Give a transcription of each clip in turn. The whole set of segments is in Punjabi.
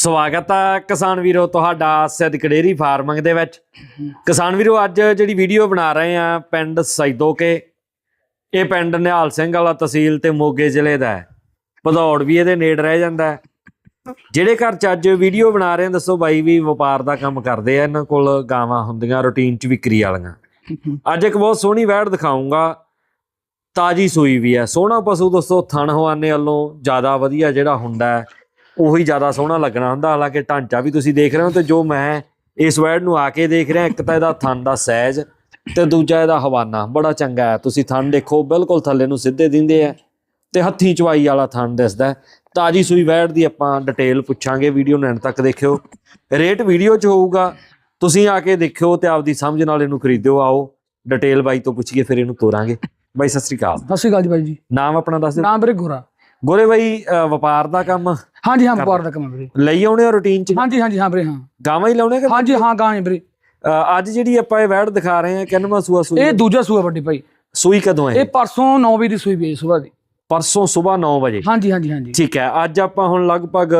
ਸਵਾਗਤ ਹੈ ਕਿਸਾਨ ਵੀਰੋ ਤੁਹਾਡਾ ਸਿੱਧ ਡੇਅਰੀ ਫਾਰਮਿੰਗ ਦੇ ਵਿੱਚ। ਕਿਸਾਨ ਵੀਰੋ, ਅੱਜ ਜਿਹੜੀ ਵੀਡੀਓ ਬਣਾ ਰਹੇ ਆ ਪਿੰਡ ਸੈਦੋਕੇ, ਇਹ ਪਿੰਡ ਨਿਹਾਲ ਸਿੰਘ ਵਾਲਾ ਤਹਿਸੀਲ ਤੇ ਮੋਗੇ ਜ਼ਿਲ੍ਹੇ ਦਾ ਹੈ। ਭਦੌੜ ਵੀ ਇਹਦੇ ਨੇੜ ਰਹਿ ਜਾਂਦਾ ਜਿਹੜੇ ਘਰ ਚ ਅੱਜ ਵੀਡੀਓ ਬਣਾ ਰਹੇ ਆ, ਦੱਸੋ ਬਾਈ ਵੀ ਵਪਾਰ ਦਾ ਕੰਮ ਕਰਦੇ ਆ, ਇਹਨਾਂ ਕੋਲ ਗਾਵਾਂ ਹੁੰਦੀਆਂ, ਰੂਟੀਨ ਚ ਵਿਕਰੀ ਵਾਲੀਆਂ। ਅੱਜ ਇੱਕ ਬਹੁਤ ਸੋਹਣੀ ਵੈੜ ਦਿਖਾਉਂਗਾ ਤਾਜੀ ਸੂਈ ਵੀ ਹੈ। ਸੋਹਣਾ ਪਸ਼ੂ ਦੋਸਤੋ ਥਣ ਹਵਾਨੇ ਵੱਲੋਂ ਜ਼ਿਆਦਾ ਵਧੀਆ ਜਿਹੜਾ ਹੁੰਦਾ ਹੈ। ਉਹੀ ਜ਼ਿਆਦਾ ਸੋਹਣਾ ਲੱਗਣਾ ਹੁੰਦਾ ਹਾਲਾਂਕਿ ਢਾਂਚਾ ਵੀ ਤੁਸੀਂ ਦੇਖ ਰਹੇ ਹੋ ਤੇ ਜੋ ਮੈਂ ਇਸ ਵੈੜ ਨੂੰ ਆ ਕੇ ਦੇਖ ਰਿਹਾ ਇੱਕ ਤਾਂ ਇਹਦਾ ਥਣ ਦਾ ਸਾਈਜ਼ ਤੇ ਦੂਜਾ ਇਹਦਾ ਹਵਾਨਾ ਬੜਾ ਚੰਗਾ ਹੈ। ਤੁਸੀਂ ਥਣ ਦੇਖੋ ਬਿਲਕੁਲ ਥੱਲੇ ਨੂੰ ਸਿੱਧੇ ਦਿੰਦੇ ਆ ਤੇ ਹੱਥੀ ਚਵਾਈ ਵਾਲਾ ਥਣ ਦਿਸਦਾ। ਤਾਜੀ ਸੂਈ ਵੈੜ ਦੀ ਆਪਾਂ ਡਿਟੇਲ ਪੁੱਛਾਂਗੇ ਵੀਡੀਓ ਨੂੰ ਐਂਡ ਤੱਕ ਦੇਖਿਓ। ਰੇਟ ਵੀਡੀਓ 'ਚ ਹੋਊਗਾ ਤੁਸੀਂ ਆ ਕੇ ਦੇਖਿਓ ਤੇ ਆਪਦੀ ਸਮਝ ਨਾਲ ਇਹਨੂੰ ਖਰੀਦਿਓ ਆਓ ਡਿਟੇਲ ਬਾਈ ਤੋਂ ਪੁੱਛੀਏ ਫਿਰ ਇਹਨੂੰ ਤੋਰਾਂਗੇ। ਬਾਈ ਸਤਿ ਸ੍ਰੀ ਅਕਾਲ। ਸਤਿ ਸ਼੍ਰੀ ਅਕਾਲ ਜੀ ਬਾਈ ਜੀ। ਨਾਮ ਆਪਣਾ ਦੱਸ ਦਿਓ। ਨਾਮ ਵੀਰੇ ਗੋਰਾ। ਗੋਰੇ ਬਾਈ ਅ, ਵਪਾਰ ਦਾ ਕੰਮ ਹਾਂਜੀ ਹਾਂ ਵਪਾਰ ਦਾ ਕੰਮ ਹੈ ਵੀਰੇ। ਲਈ ਆਉਣੇ ਆ ਰੂਟੀਨ 'ਚ? ਹਾਂਜੀ ਹਾਂਜੀ ਹਾਂ ਵੀਰੇ ਹਾਂ। ਗਾਵਾਂ ਹੀ ਲਾਉਣੇ ਕਿ ਹਾਂਜੀ ਹਾਂ ਗਾਂ ਹੈ ਵੀਰੇ। ਅ, ਅੱਜ ਜਿਹੜੀ ਆਪਾਂ ਇਹ ਵੈੜ ਦਿਖਾ ਰਹੇ ਹਾਂ ਕਿੰਨਵਾਂ ਸੂਆ ਸੂਈ? ਇਹ ਦੂਜਾ ਸੂਆ ਵੱਡੀ ਭਾਈ। ਸੂਈ ਕਦੋਂ ਹੈ ਇਹ ਪਰਸੋਂ 9 ਵਜੇ ਦੀ ਸੂਈ ਵੀ ਸਵੇਰ ਦੀ। ਪਰਸੋਂ ਸਵੇਰ 9 ਵਜੇ। ਹਾਂਜੀ ਹਾਂਜੀ ਹਾਂਜੀ। ਠੀਕ ਹੈ ਅੱਜ ਆਪਾਂ ਹੁਣ ਲਗਭਗ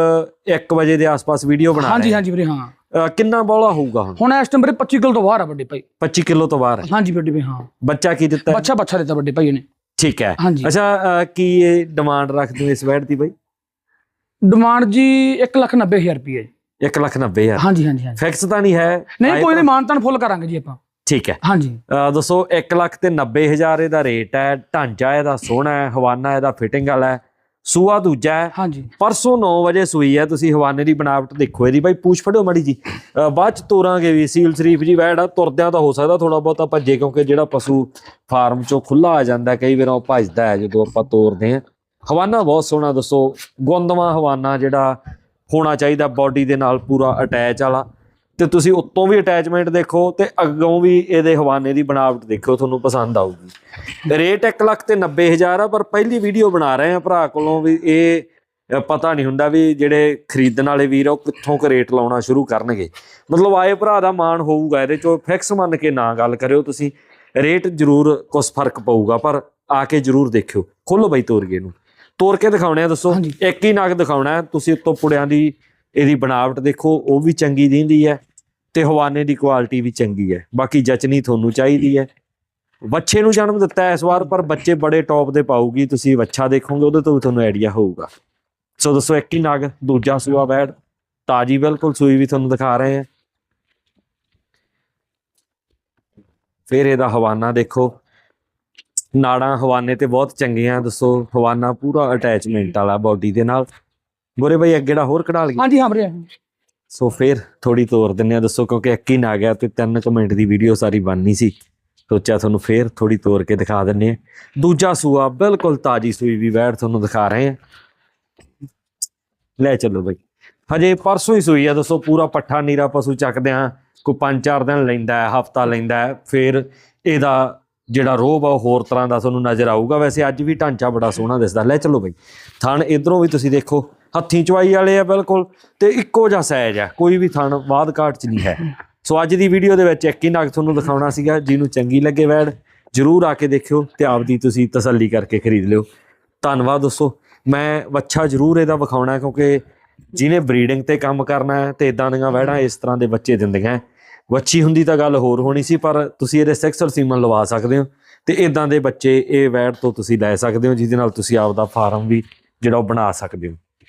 1 ਵਜੇ ਦੇ ਆਸ-ਪਾਸ ਵੀਡੀਓ ਬਣਾ ਹਾਂਜੀ ਰਹੇ ਹਾਂਜੀ ਵੀਰੇ ਹਾਂ। ਹਾਂ ਅ, ਕਿੰਨਾ ਬੋਲਾ ਹੋਊਗਾ ਹੁਣ? ਹੁਣ ਇਸ ਟਾਈਮ ਵੀਰੇ 25 ਕਿਲੋ ਤੋਂ ਬਾਹਰ ਆ ਵੱਡੀ ਭਾਈ। 25 ਕਿਲੋ ਤੋਂ ਬਾਹਰ ਹੈ। ਹਾਂਜੀ ਵੱਡੀ ਭਾਈ ਹਾਂ। ਬੱਚਾ ਕੀ ਦਿੱਤਾ? ਹੈ? ਬੱਚਾ ਬੱਚਾ ਦਿੱਤਾ ਵੱਡੇ ਭਾਈ ਨੇ ਠੀਕ ਹੈ। ਹਾਂਜੀ। ਅੱਛਾ ਅ, ਕੀ ਇਹ ਡਿਮਾਂਡ ਰੱਖਦੇ ਹੋ ਇਸ ਵੈੜ ਦੀ ਬਾਈ? ਡਿਮਾਂਡ ਜੀ 190000 ਰੁਪਏ 1 ਲੱਖ 90 ਹਜ਼ਾਰ। ਹਾਂਜੀ ਹਾਂਜੀ ਹਾਂਜੀ। ਫਿਕਸ ਤਾਂ ਨਹੀਂ ਹੈ। ਨਹੀਂ ਕੋਈ ਨਹੀਂ ਮਾਨਤਾਨ ਫੁੱਲ ਕਰਾਂਗੇ ਜੀ ਆਪਾਂ। ਠੀਕ ਹੈ। ਹਾਂਜੀ। ਅ, ਦੱਸੋ 1 ਲੱਖ ਤੇ 90 ਹਜ਼ਾਰ ਇਹਦਾ ਰੇਟ ਹੈ ਢਾਂਚਾ ਇਹਦਾ ਸੋਹਣਾ ਹੈ ਹਵਾਨਾ ਇਹਦਾ ਫਿਟਿੰਗ ਵਾਲਾ ਹੈ। ਸੂਆ ਦੂਜਾ ਹੈ। ਹਾਂਜੀ। ਪਰਸੋਂ 9 ਵਜੇ ਸੂਈ ਹੈ। ਤੁਸੀਂ ਹਵਾਨੇ ਦੀ ਬਣਾਵਟ ਦੇਖੋ ਇਹਦੀ। ਬਾਈ ਪੂਛ ਫੜਿਓ ਮੜੀ ਜੀ। ਬਾਅਦ ਚ ਤੋਰਾਂਗੇ ਵੀ ਸੀਲ ਸ਼ਰੀਫ ਜੀ ਵੈੜ ਤੁਰਦਿਆਂ ਤਾਂ ਹੋ ਸਕਦਾ ਥੋੜਾ ਬਹੁਤਾ ਭੱਜੇ ਕਿਉਂਕਿ ਜਿਹੜਾ ਪਸ਼ੂ ਫਾਰਮ ਚੋਂ ਖੁੱਲਾ ਆ ਜਾਂਦਾ ਕਈ ਵਾਰ ਉਹ ਭੱਜਦਾ ਹੈ ਜਦੋਂ ਆਪਾਂ ਤੋਰਦੇ ਹਾਂ। ਹਵਾਨਾ ਬਹੁਤ ਸੋਹਣਾ ਦੱਸੋ। ਗੁੰਦਵਾ ਹਵਾਨਾ ਜਿਹੜਾ ਹੋਣਾ ਚਾਹੀਦਾ ਬਾਡੀ ਦੇ ਨਾਲ ਪੂਰਾ ਅਟੈਚ ਵਾਲਾ। ਤੇ ਤੁਸੀਂ ਉੱਤੋਂ ਵੀ ਅਟੈਚਮੈਂਟ ਦੇਖੋ ਤੇ ਅੱਗੋਂ ਵੀ ਇਹਦੇ ਹਵਾਨੇ ਦੀ ਬਣਾਵਟ ਦੇਖੋ ਤੁਹਾਨੂੰ ਪਸੰਦ ਆਊਗੀ। ਰੇਟ 1 ਲੱਖ ਤੇ 90 ਹਜ਼ਾਰ ਆ ਪਰ ਪਹਿਲੀ ਵੀਡੀਓ ਬਣਾ ਰਹੇ ਆ ਭਰਾ ਕੋਲੋਂ ਵੀ ਇਹ ਪਤਾ ਨਹੀਂ ਹੁੰਦਾ ਵੀ ਜਿਹੜੇ ਖਰੀਦਣ ਵਾਲੇ ਵੀਰ ਆ ਉਹ ਕਿੱਥੋਂ ਕੁ ਰੇਟ ਲਾਉਣਾ ਸ਼ੁਰੂ ਕਰਨਗੇ। ਮਤਲਬ ਆਏ ਭਰਾ ਦਾ ਮਾਣ ਹੋਊਗਾ ਇਹਦੇ ਚੋਂ ਫਿਕਸ ਮੰਨ ਕੇ ਨਾ ਗੱਲ ਕਰਿਓ ਤੁਸੀਂ। ਰੇਟ ਜ਼ਰੂਰ ਕੁਝ ਫ਼ਰਕ ਪਊਗਾ ਪਰ ਆ ਕੇ ਜ਼ਰੂਰ ਦੇਖਿਓ। ਖੋਲੋ ਬਈ ਤੋਰਗੇ ਨੂੰ। ਤੋਰ ਕੇ ਦਿਖਾਉਣੇ ਆ ਦੱਸੋ। ਇੱਕ ਹੀ ਨਗ ਦਿਖਾਉਣਾ ਤੁਸੀਂ ਉੱਤੋਂ ਪੁੜਿਆਂ ਦੀ ਇਹਦੀ ਬਣਾਵਟ ਦੇਖੋ ਉਹ ਵੀ ਚੰਗੀ ਦਿੰਦੀ ਹੈ। ਤੇ ਹਵਾਨੇ ਦੀ ਕੁਆਲਿਟੀ ਵੀ ਚੰਗੀ ਹੈ। ਬਾਕੀ ਜਚਨੀ ਤੁਹਾਨੂੰ ਚਾਹੀਦੀ ਹੈ। ਬੱਚੇ ਨੂੰ ਜਨਮ ਦਿੱਤਾ ਹੈ ਇਸ ਵਾਰ, ਪਰ ਬੱਚੇ ਬੜੇ ਟੌਪ ਦੇ ਪਾਊਗੀ। ਤੁਸੀਂ ਬੱਚਾ ਦੇਖੋਗੇ, ਉਹਦੇ ਤੋਂ ਵੀ ਤੁਹਾਨੂੰ ਆਈਡੀਆ ਹੋਊਗਾ। ਸੋ ਦੱਸੋ, ਇੱਕ ਹੀ ਨਗ, ਦੂਜਾ ਸੂਆ ਬੈਡ ਤਾਜੀ ਬਿਲਕੁਲ ਸੂਈ ਵੀ ਤੁਹਾਨੂੰ ਦਿਖਾ ਰਹੇ ਹਾਂ। ਫਿਰ ਇਹਦਾ ਹਵਾਨਾ ਦੇਖੋ। ਨਾੜਾਂ ਹਵਾਨੇ ਤੇ ਬਹੁਤ ਚੰਗੀਆਂ ਦੱਸੋ, ਹਵਾਨਾ ਪੂਰਾ ਅਟੈਚਮੈਂਟ ਵਾਲਾ ਬਾਡੀ ਦੇ ਨਾਲ। ਗੋਰੇ ਭਾਈ ਅੱਗੇ ਦਾ ਹੋਰ ਕਢਾ ਲਈਏ। ਹਾਂਜੀ, ਹਾਂ ਵੀਰੇ ਸੋ ਫਿਰ ਥੋੜੀ ਤੋਰ ਦਿੰਨੇ ਆ ਦੱਸੋ, ਕਿਉਂਕਿ ਇੱਕ ਹੀ ਨਾ ਗਿਆ ਤੇ 3 ਮਿੰਟ ਦੀ ਵੀਡੀਓ ਸਾਰੀ ਬਣਨੀ ਸੀ। ਸੋਚਿਆ ਤੁਹਾਨੂੰ ਫੇਰ ਥੋੜੀ ਤੋਰ ਕੇ ਦਿਖਾ ਦਿੰਨੇ ਆ ਦੂਜਾ ਸੂਆ ਬਿਲਕੁਲ ਤਾਜੀ ਸੂਈ ਵੀ ਬੈਠ ਤੁਹਾਨੂੰ ਦਿਖਾ ਰਹੇ ਆ ਲੈ ਚੱਲੋ ਬਈ। ਹਜੇ ਪਰਸੋਂ ਹੀ ਸੂਈ ਆ, ਦੱਸੋ, ਪੂਰਾ ਪੱਠਾ ਨੀਰਾ ਪਸ਼ੂ ਚੱਕਦੇ ਆ ਕੋਈ 5-4 ਦਿਨ ਲੈਂਦਾ ਹਫਤਾ ਲੈਂਦਾ ਫਿਰ ਇਹਦਾ ਜਿਹੜਾ ਰੋਬ ਆ ਉਹ ਹੋਰ ਤਰ੍ਹਾਂ ਦਾ ਤੁਹਾਨੂੰ ਨਜ਼ਰ ਆਊਗਾ। ਵੈਸੇ ਅੱਜ ਵੀ ਢਾਂਚਾ ਬੜਾ ਸੋਹਣਾ ਦਿਸਦਾ। ਲੈ ਚੱਲੋ ਬਈ। ਥਣ ਇਧਰੋਂ ਵੀ ਤੁਸੀਂ ਦੇਖੋ। ਹੱਥੀਂ ਚਵਾਈ ਵਾਲੇ ਆ ਬਿਲਕੁਲ, ਤੇ ਇੱਕੋ ਜਿਹਾ ਸਾਈਜ਼ ਆ, ਕੋਈ ਵੀ ਥਣ ਬਾਦ ਕਾਟ ਚ ਨਹੀਂ ਹੈ। ਸੋ ਅੱਜ ਦੀ ਵੀਡੀਓ ਦੇ ਵਿੱਚ ਇੱਕ ਹੀ ਨਗ ਤੁਹਾਨੂੰ ਦਿਖਾਉਣਾ ਸੀਗਾ, ਜਿਹਨੂੰ ਚੰਗੀ ਲੱਗੇ ਵੈੜ, ਜਰੂਰ ਆ ਕੇ ਦੇਖਿਓ ਤੇ ਆਪਦੀ ਤੁਸੀਂ ਤਸੱਲੀ ਕਰਕੇ ਖਰੀਦ ਲਿਓ। ਧੰਨਵਾਦ ਦੋਸਤੋ, ਮੈਂ ਵੱਛਾ ਜਰੂਰ ਇਹਦਾ ਵਿਖਾਉਣਾ, ਕਿਉਂਕਿ ਜਿਹਨੇ ਬਰੀਡਿੰਗ ਤੇ ਕੰਮ ਕਰਨਾ ਹੈ ਤੇ ਇਦਾਂ ਦੀਆਂ ਵੈੜਾਂ ਇਸ ਤਰ੍ਹਾਂ ਦੇ ਬੱਚੇ ਦਿੰਦੀਆਂ ਵੱਛੀ ਹੁੰਦੀ ਤਾਂ ਗੱਲ ਹੋਰ ਹੋਣੀ ਸੀ, ਪਰ ਤੁਸੀਂ ਇਹਦੇ ਸੈਕਸਰ ਸੀਮਨ ਲਵਾ ਸਕਦੇ ਹੋ ਤੇ ਇਦਾਂ ਦੇ ਬੱਚੇ ਇਹ ਵੈੜ ਤੋਂ ਤੁਸੀਂ ਲੈ ਸਕਦੇ ਹੋ, ਜਿਹਦੇ ਨਾਲ ਤੁਸੀਂ ਆਪਦਾ ਫਾਰਮ ਵੀ ਜਿਹੜਾ ਉਹ ਬਣਾ ਸਕਦੇ ਹੋ।